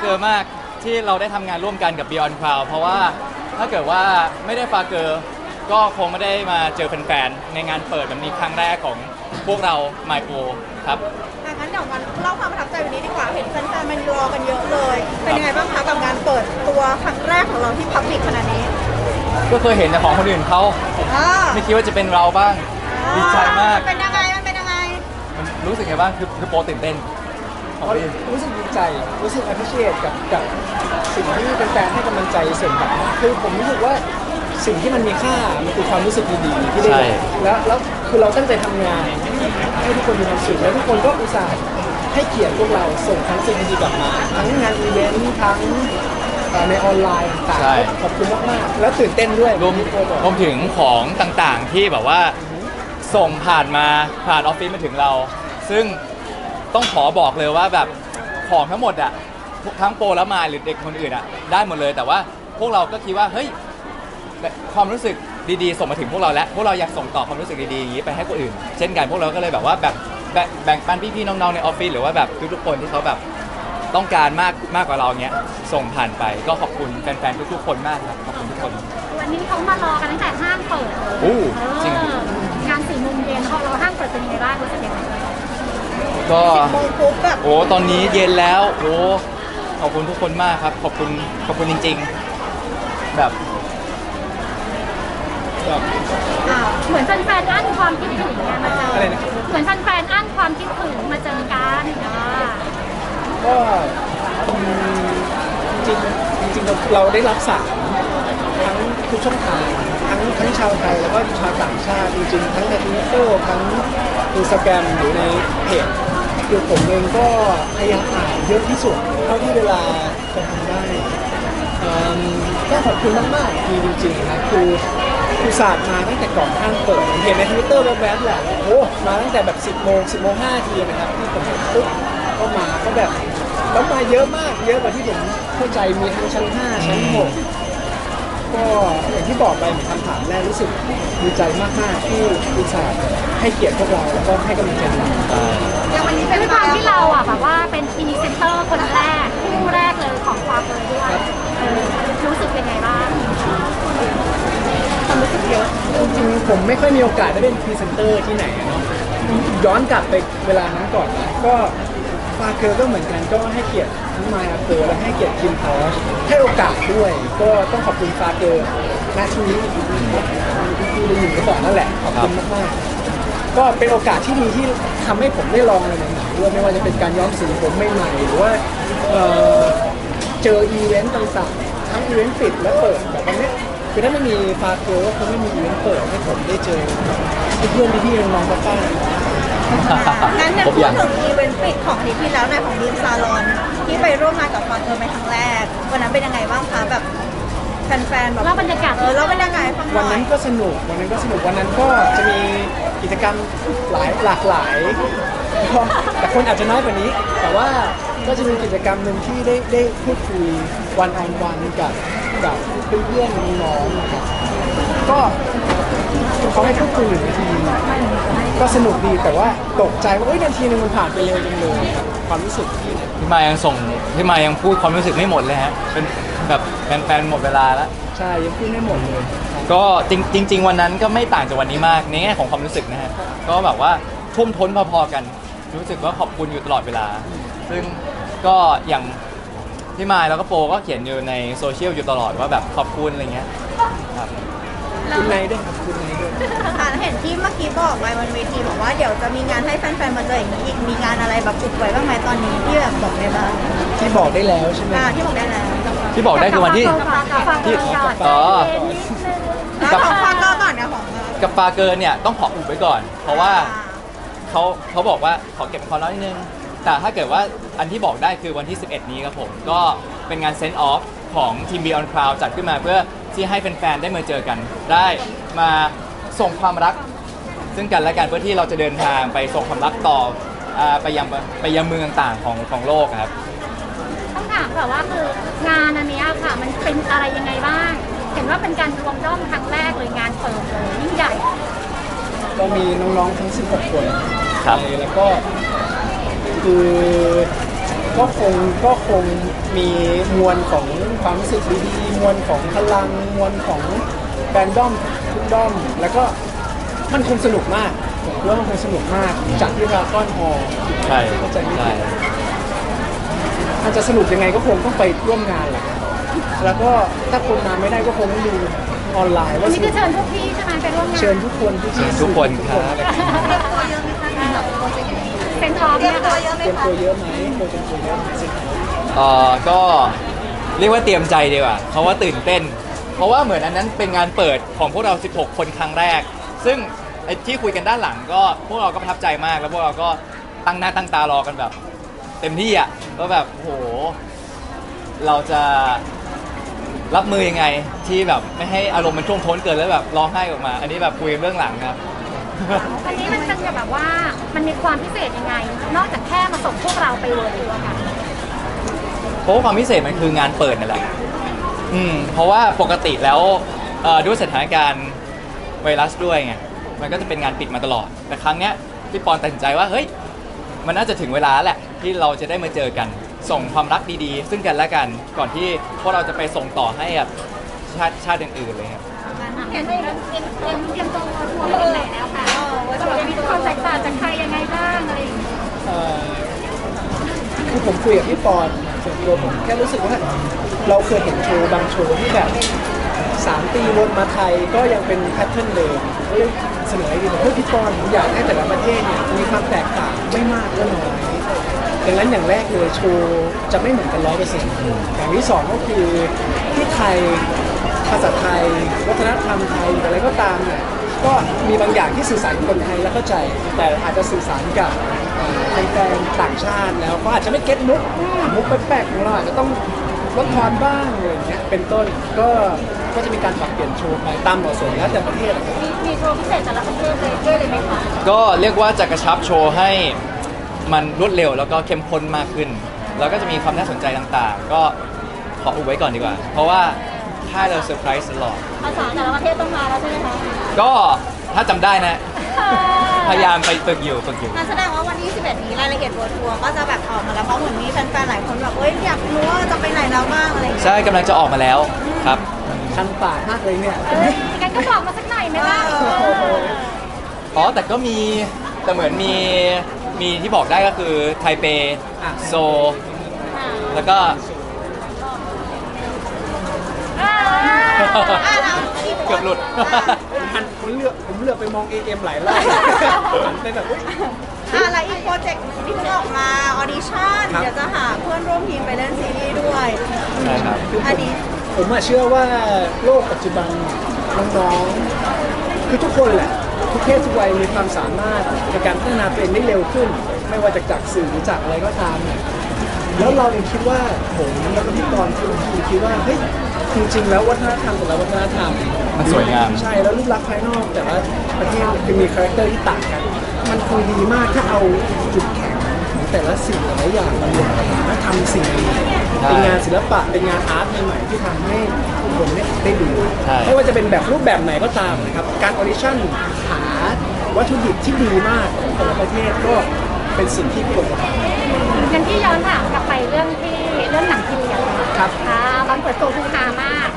เกอร์มากที่เราได้ทำงานร่วมกันกับ Beyond Cloud เพราะว่าถ้าเกิดว่าไม่ได้ฟาเกอร์ก็คงไม่ได้มาเจอแฟนๆในงานเปิดแบบนี้ครั้งแรกของพวกเรา My Pro ครับ อะงั้นเดี๋ยวมาเล่าความประทับใจวันนี้ดีกว่า เห็นแฟนๆมันรอกันเยอะเลย เป็นยังไงบ้างคะกับงานเปิดตัวครั้งแรกของเราที่พับลิกขนาดนี้ก็เคยเห็นแต่ของคนอื่นเขาอ่าไม่คิดว่าจะเป็นเราบ้าง ดีใจมากนเป็นยังไง มันเป็นยังไง มันรู้สึกไงบ้างคือคือโปรตื่นเต้น ของพี่รู้สึกดีใจ รู้สึก appreciate กับกับสิ่งที่แฟนๆให้กำลังใจส่งกลับมาคือผมรู้สึกว่าสิ่งที่มันมีค่า มันคือความรู้สึกดีๆที่ได้ ใช่ แล้วแล้วคือเราตั้งใจทำงาน ให้ทุกคนมีความสุขแล้วทุกคนก็อุตส่าห์ให้เกียรติพวกเราส่งทั้งสิ่งดีๆกลับมา ทั้งงานอีเวนต์ทั้งเอ่อในออนไลน์ต่างใช่ๆก็ขอบคุณมากๆ แล้วตื่นเต้นด้วยรวมที่โปบอก รวมถึงของต่างๆที่แบบว่าส่งผ่านมาผ่านออฟฟิศมาถึงเรา ซึ่ง ต้องขอบอกเลยว่าแบบของทั้งหมดอะทั้งโปรและมายหรือเด็กคนอื่นอะได้หมดเลย แต่ว่าพวกเราก็คิดว่าเฮ้ยความรู้สึกดีๆ ส่งมาถึงพวกเราแล้ว พวกเราอยากส่งต่อความรู้สึกดีๆอย่างนี้ไปให้คนอื่น เช่นกันพวกเราก็เลยแบบว่าแบบแบ่งแบ่งปันพี่ๆน้องๆในออฟฟิศหรือว่าแบบทุกๆคนที่เขาแบบต้องการมากมากกว่าเราเนี้ยส่งผ่านไปก็ขอบคุณแฟนๆทุกๆคนมากครับขอบคุณทุกคน วันนี้เขามารอกันตั้งแต่ห้างเปิดเลยโอ้เอจริงองานสี่โมงเย็นพอเราห้างเปิดเป็นยังไงบ้างรู้สึกยังไง ก็โมงปุ๊บแบบโอ้ ตอนนี้เย็นแล้ว โอ้ ขอบคุณทุกคนมากครับ ขอบคุณ ขอบคุณจริง ๆ แบบแบบ อ่าเหมือนแฟนๆอั้นความคิดถึงเนี่ยมาเจออะไรนะ เหมือนแฟนๆอั้นความคิดถึงมาเจอกันอ่าก็อืมจริงๆจริงๆเราเราได้รับสารทั้งทุกช่องทางทั้งทั้งชาวไทยแล้วก็ชาวต่างชาติจริงๆทั้งในทวิตเตอร์ทั้งอินสตาแกรมหรือในเพจ คือผมเองก็พยายามอ่านเยอะที่สุดเท่าที่เวลาจะทำได้ก็ขอบคุณมากๆจริงๆนะคือคือศาสตร์มาตั้งแต่ก่อนห้างเปิดเห็นในทวิตเตอร์แวบๆแหละโอ้มาตั้งแต่แบบ 10โมง10โมง5ทีนะครับที่ผมเห็นปุ๊บก็มาก็แบบแล้วมาเยอะมากเยอะกว่าที่ผมเข้าใจมีทั้งชั้น 5 ชั้น 6 ก็อย่างที่บอกไปเหมือนคำถามแรกรู้สึกดีใจมากๆที่อุตส่าห์ให้เกียรติพวกเราแล้วก็ให้กำลังใจเราอย่างวันนี้เป็นด้วยความที่เราอะแบบว่าเป็นพรีเซนเตอร์คนแรกคู่แรกเลยของความเลยด้วยเออรู้สึกเป็นไงบ้างความรู้สึกเยอะจริงๆผมไม่ค่อยมีโอกาสได้เป็นพรีเซนเตอร์ที่ไหนอะเนาะย้อนกลับไปเวลานั้นก่อนนะก็ ฟาเกอร์ก็เหมือนกันก็ให้เกียรติทั้งมอาเกอร์และให้เกียรติคิมพาวให้โอกาสด้วย ก็ต้องขอบคุณฟาเกอร์ณที่นี้ที่ได้ยินก็บอกนั่นแหละขอบคุณมากๆก็เป็นโอกาสที่ดีที่ทำให้ผมได้ลองอะไรใหม่ๆด้วยไม่ว่าจะเป็นการย้อมสีผมใหม่ๆหรือว่าเจออีเวนต์ต่างๆทั้งอีเวนต์ปิดและเปิดแบบวันเนี้ยคือถ้าไม่มีฟาเกอร์ก็คงไม่มีอีเวนต์เปิดให้ผมได้เจอเพื่อนๆพี่ๆน้องๆป้าๆ งั้นเนี่ยครบพูยัดงถึงอีเวนต์ปิดของอาทิตย์ที่แล้วในของดีมซาลอน ที่ไปร่วมงานกับฟันเธอเป็นครั้งแรก วันนั้นเป็นยังไงบ้างคะแบบแฟนๆแบบเล่าบรรยากาศ เออแล้วเป็นยังไงฟังหวันน่อนั้ยนก็สนุก วันนั้นก็สนุก วันนั้นก็จะมีกิจกรรมหลายหลากหลายก็แต่คนอาจจะน้อยกว่านี้ แต่ว่าก็จะมีกิจกรรมหนึ่งที่ได้ได้พูดคุยวันออนวันกับกับเพื่อนๆน้องๆนะครับ ก็เขาให้พูดคุยหนึ่งนาทีก็สนุกดีแต่ว่าตกใจว่าเอ้ยนาทีหนึงมันผ่านไปเร็วจังเลยครับความรู้สึกที่พี่มายังส่งพี่มายังพูดความรู้สึกไม่หมดเลยฮะเป็นแบบแฟนๆหมดเวลาแล้วใช่ยังพูดไม่หมดเลยครับก็จริงจริง ๆ วันนั้นก็ไม่ต่างจากวันนี้มากในแง่ของความรู้สึกนะฮะก็แบบว่าทุ่มท้นพอๆกัน รู้สึกว่าขอบคุณอยู่ตลอดเวลา ซึ่งก็อย่างพี่มายแล้วก็โปก็เขียนอยู่ในโซเชียลอยู่ตลอดว่าแบบขอบคุณอะไรเงี้ยครับ คุณนายด้วยครับคุณนายด้วยอ่านเห็นที่เมื่อกี้บอกไว้บนเวทีบอกว่าเดี๋ยวจะมีงานให้แฟนๆ มาเจออย่างนี้อีก มีงานอะไรแบบอุบไว้บ้างไหมตอนนี้ที่แบบบอกได้บ้างที่บอกได้แล้วใช่ไหมอ่าที่บอกได้แล้วที่บอกได้คือวันที่ที่อ๋อแล้วของฟังก็ก่อนนะของกับปาเกินเนี่ยต้องขออุบไว้ก่อน เพราะว่าเขาเขาบอกว่าขอเก็บเป็นความลับนิดนึง แต่ถ้าเกิดว่าอันที่บอกได้คือวันที่ 11 นี้ครับผม ก็เป็นงานเซนต์ออฟของทีม Beyond Cloud จัดขึ้นมาเพื่อ ที่ให้แฟนๆได้มาเจอกัน ได้มาส่งความรัก ซึ่งกันและกันเพื่อที่เราจะเดินทางไปส่งความรักต่ออ่าไปยังไปยังเมืองต่างๆของของโลกอะครับ ต้องถามแบบว่าคืองานอันเนี้ยค่ะ มันเป็นอะไรยังไงบ้าง เห็นว่าเป็นการรวมด้อมครั้งแรกเลยงานเปิดเลยยิ่งใหญ่ก็มีน้องๆทั้ง 16 คนครับไปแล้วก็คือก็คงก็คงมีมวลของ ความรู้สึกดีๆมวลของพลังมวลของแบรนด์ด้อมทุกด้อม แล้วก็มันคงสนุกมากผมคิดว่ามันคงสนุกมากจากที่ราก้อนฮอลล์ใช่เข้าใจไหมใช่มันจะสนุกยังไงก็คงต้องไปร่วมงานแหละแล้วก็ถ้าคนมาไม่ได้ก็คงต้องดูออนไลน์วัว่านสนี้นุคือกเชิญพวกพี่ใช่ไหมไปร่วมงานเชิญทุกคนทุกที่ทุกคนครับตัวเยอะไหมคะสำหรับโปรเจกต์นี้เป็นพร้อมเตรียมเนี่ยตัวค่ะเยอะไหมเตรียมคะตัวเยอะไหมโปรเตรียมตัวเยอะไหมสิเอ่อก็ เรียกว่าเตรียมใจดีกว่าเพราะว่าตื่นเต้น เพราะว่าเหมือนอันนั้นเป็นงานเปิดของพวกเรา 16 คนครั้งแรก ซึ่งไอ้ที่คุยกันด้านหลังก็พวกเราก็ประทับใจมาก แล้วพวกเราก็ตั้งหน้าตั้งตารอกันแบบ เต็มที่อะก็แบบโห เราจะรับมือยังไงที่แบบไม่ให้อารมณ์มันท่วมท้นเกินแล้วแบบร้องไห้ออกมา อันนี้แบบคุยกันเรื่องหลังครับ อันนี้มันเป็นแบบว่ามันมีความพิเศษยังไง นอกจากแค่มาส่งพวกเราไปเวิร์ทัวร์กัน เพราะว่าความพิเศษมันคืองานเปิดนั่นแหละอืมเพราะว่าปกติแล้วเอ่อด้วยสถานการณ์ไวรัสด้วยไงมันก็จะเป็นงานปิดมาตลอด แต่ครั้งเนี้ยพี่ปอนตัดสินใจว่าเฮ้ยมันน่าจะถึงเวลาแหละที่เราจะได้มาเจอกัน ส่งความรักดีๆ ซึ่งกันและกันก่อนที่พวกเราจะไปส่งต่อให้กับชาติชาติอื่นๆเลยครับ เห็นไหมเตรียมเตรียมเตรียมตัวทัวร์ไปถึงไหนแล้วค่ะว่ามีความแตกต่างจากใครยังไงบ้างอะไรอย่างเงี้ย เอ่อคือผมคุยกับพี่ปอน ส่วนตัวผมแค่รู้สึกว่าเราเคยเห็นโชว์บางโชว์ที่แบบสามปีวนมาไทยก็ยังเป็นแพทเทิร์นเดิมก็เลยเสนอไอเดียว่าเฮ้ยพี่ปอนผมอยากให้แต่ละประเทศเนี่ยมีความแตกต่างไม่มากก็น้อยดังนั้นอย่างแรกเลยโชว์จะไม่เหมือนกันร้อยเปอร์เซ็นต์อย่างที่สองก็คือที่ไทยภาษาไทย วัฒนธรรมไทยอะไรก็ตามเนี่ย ก็มีบางอย่างที่สื่อสารกับคนไทยแล้วเข้าใจ แต่อาจจะสื่อสารกับเอ่อแฟนๆต่างชาติแล้วก็อาจจะไม่เก็ตมุกมุกแปลกๆของเราอาจจะต้องลดทอนบ้างอะไรอย่างเงี้ยเป็นต้นก็ก็จะมีการปรับเปลี่ยนโชว์ไปตามเหมาะสมแล้วแต่ประเทศอะครับมีมีโชว์พิเศษแต่ละประเทศเลยด้วยเลยไหมคะก็เรียกว่าจะกระชับโชว์ให้มันรวดเร็วแล้วก็เข้มข้นมากขึ้น แล้วก็จะมีความน่าสนใจต่างๆ ก็ขออุบไว้ก่อนดีกว่า เพราะว่า ถ้าเราเซอร์ไพรส์ตลอด ภาษาแต่ละประเทศต้องมาแล้วใช่ไหมคะก็ถ้าจำได้นะ พยายามไปฝึกอยู่ฝึกอยู่งั้นแสดงว่าวันที่11นี้รายละเอียดโปรทัวร์ก็จะแบบออกมาแล้วเพราะเหมือนมีแฟนๆหลายคนแบบเอ้ยอยากรู้ว่าจะไปไหนแล้วบ้างอะไรอย่างเงี้ยใช่กำลังจะออกมาแล้วครับ คันปากมากเลยเนี่ย เอ้ยงั้นก็บอกมาสักหน่อยไหมล่ะเอออ๋อแต่ก็มีแต่เหมือนมีมีที่บอกได้ก็คือไทเป อะ โซ แล้วก็ อ่า อะแล้วที่ เกือบหลุดผมหันผมเลือกผมเลือกไปมอง AM หลายรอบหันไปแบบอุ๊ยอะแล้วอีกโปรเจกต์หนึ่งที่เพิ่งออกมาออดิชั่นครับ เดี๋ยวจะหาเพื่อนร่วมทีมไปเล่นซีรีส์ด้วย ใช่ครับ อันนี้ผมอะเชื่อว่าโลกปัจจุบันน้องๆคือทุกคนแหละ ทุกเพศทุกวัยมีความสามารถในการพัฒนาตัวเองได้เร็วขึ้น ไม่ว่าจะจากสื่อหรือจากอะไรก็ตามเนี่ยแล้วเราเองคิดว่าผมแล้วก็พี่กรณ์คือคิดว่าเฮ้ย จริงๆ แล้ววัฒนธรรมแต่ละวัฒนธรรมมันสวยงาม ใช่แล้วรูปลักษณ์ภายนอก แต่ละประเทศจะมีคาแรคเตอร์ที่ต่างกัน มันคงดีมากถ้าเอาจุดแข็งของแต่ละสิ่งแต่ละอย่างมารวมกันแล้วทำสิ่งดีเป็นงานศิลปะเป็นงานอาร์ตใหม่ๆที่ทำให้ทุกคนได้ได้ดูใช่ ไม่ว่าจะเป็นแบบรูปแบบไหนก็ตามนะครับการออดิชั่นหาวัตถุดิบที่ดีมากของแต่ละประเทศก็เป็นสิ่งที่ควรจะทำ งั้นที่ย้อนถามกลับไปเรื่องที่เรื่องหนังทีวีอะค่ะ ครับ อ่าบางเปิดตัวคือฮามาก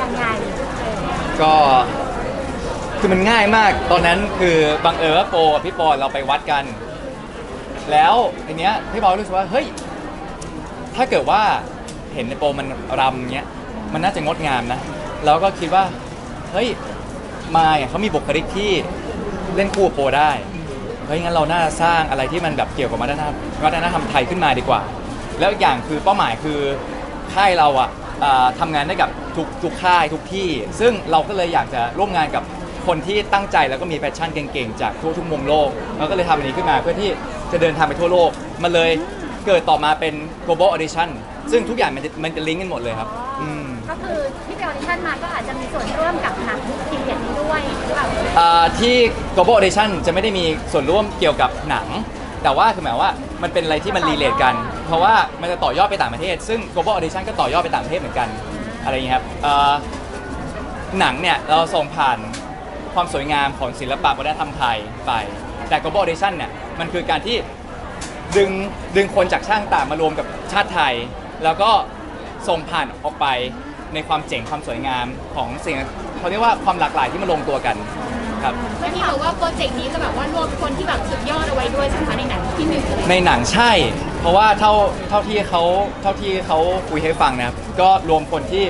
ยังไงก็คือมันง่ายมาก ตอนนั้นคือบังเอิญว่าโปรกับพี่ปอนเราไปวัดกัน แล้วอันเนี้ยพี่ปอนรู้สึกว่าเฮ้ยถ้าเกิดว่าเห็นในโปรมันรำเนี้ยมันน่าจะงดงามนะแล้วก็คิดว่าเฮ้ยมายอะเขามีบุคลิกที่เล่นคู่กับโปรได้เฮ้ยงั้นเราน่าสร้างอะไรที่มันแบบเกี่ยวกับวัฒนธรรมวัฒนธรรมไทยขึ้นมาดีกว่า แล้วอีกอย่างคือเป้าหมายคือ ค่ายเราอะอ่าทำงานได้กับทุกทุกค่ายทุกที่ ซึ่งเราก็เลยอยากจะร่วมงานกับคนที่ตั้งใจแล้วก็มีแพชชั่นเก่งๆ จากทั่วทุกมุมโลกเราก็เลยทำอันนี้ขึ้นมาเพื่อที่จะเดินทางไปทั่วโลก มันเลยเกิดต่อมาเป็น global audition ซึ่งทุกอย่างมันจะมันจะลิงก์กันหมดเลยครับอืม ก็คือที่ไปออดิชั่นมาก็อาจจะมีส่วนร่วมกับหนังทีเดียนี้ด้วยหรือเปล่า อ่าที่ global audition จะไม่ได้มีส่วนร่วมเกี่ยวกับหนัง แต่ว่าคือหมายว่ามันเป็นอะไรที่มันรีเลทกัน เพราะว่ามันจะต่อยอดไปต่างประเทศ ซึ่ง global audition ก็ต่อยอดไปต่างประเทศเหมือนกันอะไรอย่างเงี้ยครับอ่าหนังเนี่ยเราส่งผ่านความสวยงามของศิลปะวัฒนธรรมไทยไป แต่ global audition เนี่ยมันคือการที่ดึงดึงคนจากชาติต่างมารวมกับชาติไทย แล้วก็ส่งผ่านออกไปในความเจ๋งความสวยงามของสิ่งเขาเรียกว่าความหลากหลายที่มาลงตัวกัน ครับ เมื่อกี้บอกว่าโปรเจกต์นี้จะแบบว่ารวมคนที่แบบสุดยอดเอาไว้ด้วยใช่ไหมคะในหนังที่หนึ่งเลยในหนังใช่ เพราะว่าเท่าเท่าที่เขาเท่าที่เขาคุยให้ฟังนะครับ ก็รวมคนที่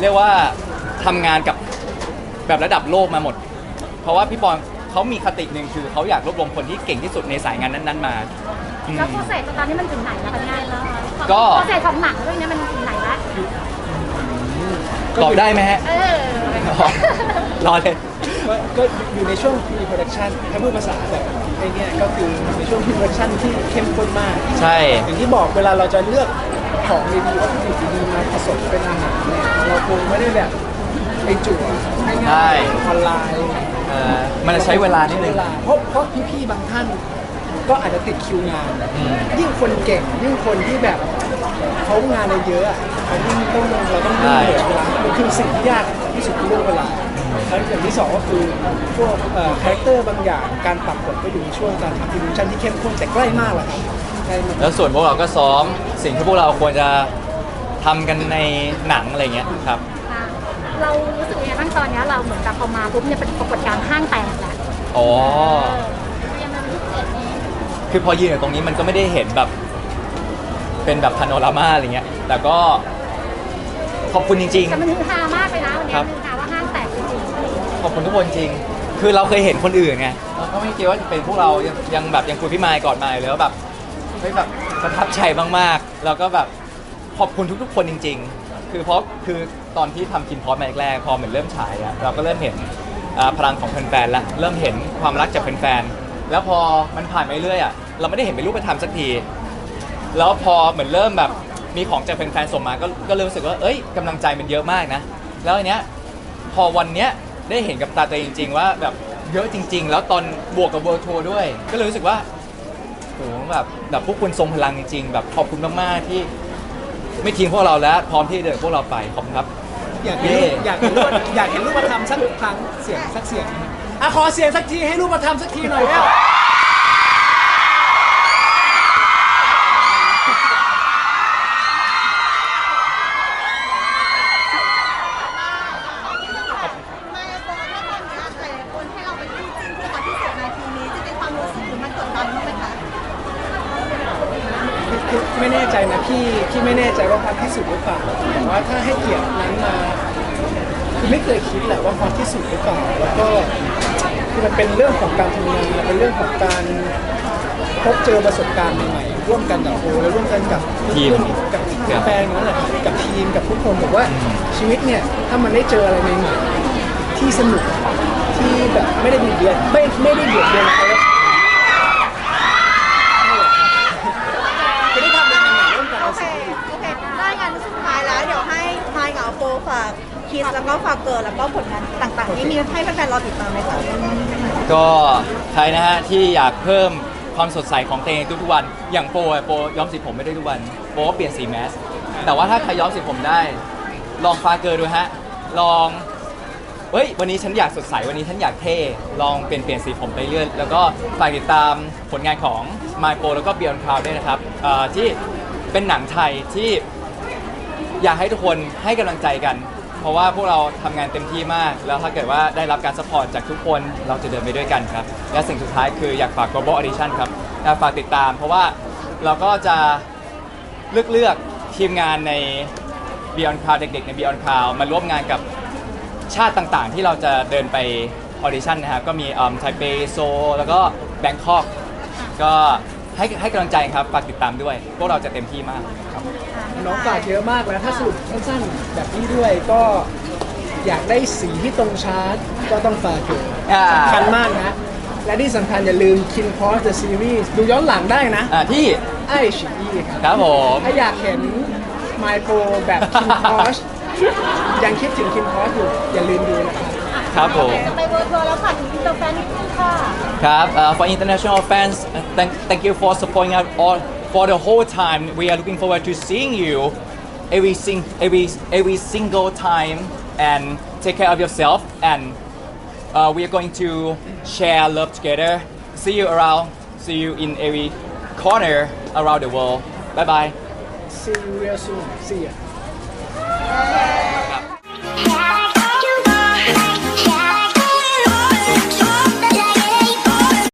เรียกว่าทำงานกับแบบระดับโลกมาหมด เพราะว่าพี่บอลเขามีคติหนึ่งคือเขาอยากรวบรวมคนที่เก่งที่สุดในสายงานนั้น ๆ มาอืม แล้วโปรเซสตอนนี้มันถึงไหนแล้วคะเนี่ยแล้วก็ โปรเซสของหนังเรื่องนี้มันถึงไหนแล้วตอบได้ไหมฮะเออรอเลย ก็ก็อยู่ในช่วง pre production ถ้าพูดภาษาแบบไอ้เนี่ยก็คือในช่วง pre production ที่เข้มข้นมาก ใช่ อย่างที่บอกเวลาเราจะเลือกของดีๆวัตถุดิบดีๆมาผสมเป็นอาหารเนี่ยเราคงไม่ได้แบบไปจั่วใช่ ง่ายๆออนไลน์เอ่อมันจะใช้เวลานิดนึง ใช้เวลาเพราะเพราะพี่ๆบางท่าน ก็อาจจะติดคิวงาน อืม ยิ่งคนเก่งยิ่งคนที่แบบเขางานเราเยอะอะเขายิ่งต้องเราต้องยิ่งเหลือเวลามันคือสิ่งที่ยากที่สุดคือเรื่องเวลา แล้วอย่างที่สองก็คือพวกคาแรคเตอร์บางอย่างการปรับบทไปดูช่วงการทำดิวชั่นที่เข้มข้นแต่ใกล้มากแล้วครับใกล้มากแล้วส่วนพวกเราก็ซ้อมสิ่งที่พวกเราควรจะทำกันในหนังอะไรเงี้ยครับอะเรารู้สึกยังไงบ้างตอนเนี้ยเราเหมือนกับพอมาปุ๊บเนี่ยเป็นปรากฏการณ์ห้างแตกแล้วอ๋อเรียนมาเป็นพิเศษนี้คือพอยืนอยู่ตรงนี้มันก็ไม่ได้เห็นแบบ เป็นแบบพาโนรามาอะไรเงี้ย แต่ก็ขอบคุณจริง แต่มันฮือฮามากเลยนะวันนี้ครับฮือฮา ขอบคุณทุกคนจริง คือเราเคยเห็นคนอื่นไงเราก็ไม่คิดว่าจะเป็นพวกเรายังยังแบบยังคุยพี่มายก่อนมาเลยว่าแบบเฮ้ยแบบประทับใจมากๆ แล้วก็แบบขอบคุณทุกๆ คนจริง ๆ คือเพราะคือตอนที่ทำกินพอมาแรกๆพอเหมือนเริ่มฉายอะเราก็เริ่มเห็นอ่าพลังของแฟนๆล้วเริ่มเห็นความรักจากแฟนๆแล้วพอมันผ่านไปเรื่อยอะเราไม่ได้เห็นเป็นรูปธรรมสักที แล้วพอเหมือนเริ่มแบบมีของจากแฟนๆส่งมาก็ก็เลยรู้สึกว่าเอ้ยกำลังใจมันเยอะมากนะ แล้วอันเนี้ยพอวันเนี้ย ได้เห็นกับตาตัวเองจริงๆว่าแบบเยอะจริง ๆ แล้วตอนบวกกับเวิร์ทัวร์ด้วย ก็เลยรู้สึกว่าโหแบบแบบพวกคุณทรงพลังจริงๆแบบขอบคุณมากๆที่ ไม่ทิ้งพวกเราแล้ว พร้อมที่จะเดินพวกเราไปขอบคุณครับ อยากเห็นรูปอยากเห็นรูปอยากเห็นรูปธรรมสักครั้งเสียงสักเสียงอะขอเสียงสักทีให้รูปธรรมสักทีหน่อยแล้ว ไม่โปรถ้าตอนเนี้ยหลายๆคนให้เราเป็นคู่จิ้นคู่กับพิเศษในทีนี้จริงๆความรู้สึกหรือมันกดดันบ้างไหมคะ คือไม่แน่ใจนะพี่พี่ ไม่แน่ใจว่าความที่สุดหรือเปล่าแต่ว่าถ้าให้เกียรตินั้นมาคือไม่เคยคิดแหละว่าความที่สุดหรือเปล่าแล้วก็คือมันเป็นเรื่องของการทำงานเป็นเรื่องของการพบเจอประสบการณ์ใหม่ๆร่วมกันกับโอและร่วมกันกับทีมกับแฟนๆนั่นแหละกับทีมกับทุกคนบอกว่าชีวิตเนี่ยถ้ามันได้เจออะไรใหม่ๆที่สนุกที่แบบไม่ได้เบียดเบียนไม่ไม่ได้เบียดเบียนใครจะได้ทำอะไรใหม่ๆร่วมกัน โอ เอา เค สิ่งที่ดี โอเค ได้งานสุดท้ายแล้ว เดี๋ยวให้ไมค์กับโปรฝาก คิสแล้วก็ฝากเกิร์ลแล้วก็ผลงานต่างๆที่มีให้แฟนๆรอติดตามไหมคะก็ใครนะฮะที่อยากเพิ่มความสดใสของตัวเองทุกๆวัน อย่างโปรอะโปรย้อมสีผมไม่ได้ทุกวัน โปรก็เปลี่ยนสีแมส แต่ว่าถ้าใครย้อมสีผมได้ ลองฟาเกอร์ดูฮะ ลอง เฮ้ย วันนี้ฉันอยากสดใส วันนี้ฉันอยากเท่ ลองเปลี่ยนเปลี่ยนสีผมไปเรื่อย แล้วก็ฝากติดตามผลงานของ My Pro แล้วก็ Beyond Cloud ด้วยนะครับเอ่อที่เป็นหนังไทยที่อยากให้ทุกคนให้กำลังใจกัน เพราะว่าพวกเราทำงานเต็มที่มาก แล้วถ้าเกิดว่าได้รับการสปอร์ตจากทุกคนเราจะเดินไปด้วยกันครับ และสิ่งสุดท้ายคืออยากฝาก Global Audition ครับอยากฝากติดตาม เพราะว่าเราก็จะเลือกเลือกทีมงานใน Beyond Cloud เด็กๆ ใน Beyond Cloud มาร่วมงานกับชาติต่างๆ ที่เราจะเดินไปออดิชั่นนะครับก็มีไทเปโซแล้วก็แบงคอกก็ ให้ให้กำลังใจครับฝากติดตามด้วย พวกเราจะเต็มที่มากครับ น้องฝากเยอะมากแล้วถ้าสรุปสั้นๆแบบนี้ด้วยก็อยากได้สีที่ตรงชาร์ตก็ต้องฝากเกิดอ่า สำคัญมากนะ และที่สำคัญอย่าลืม King Cross the Series ดูย้อนหลังได้นะอ่าที่ไอชีครับครับ ผมถ้าอยากเห็น My Pro แบบ King Cross ยังคิดถึง King Cross อยู่อย่าลืมดูนะครับ ครับผม จะไปเวิร์ดทัวร์แล้วค่ะถึงอินเตอร์แฟนนิดนึงค่ะ ครับ uh, for international fans uh, thank thank you for supporting us all for the whole time we are looking forward to seeing you every sing every every single time and take care of yourself and uh, we are going to share love together see you around see you in every corner around the world bye bye see you real soon see ya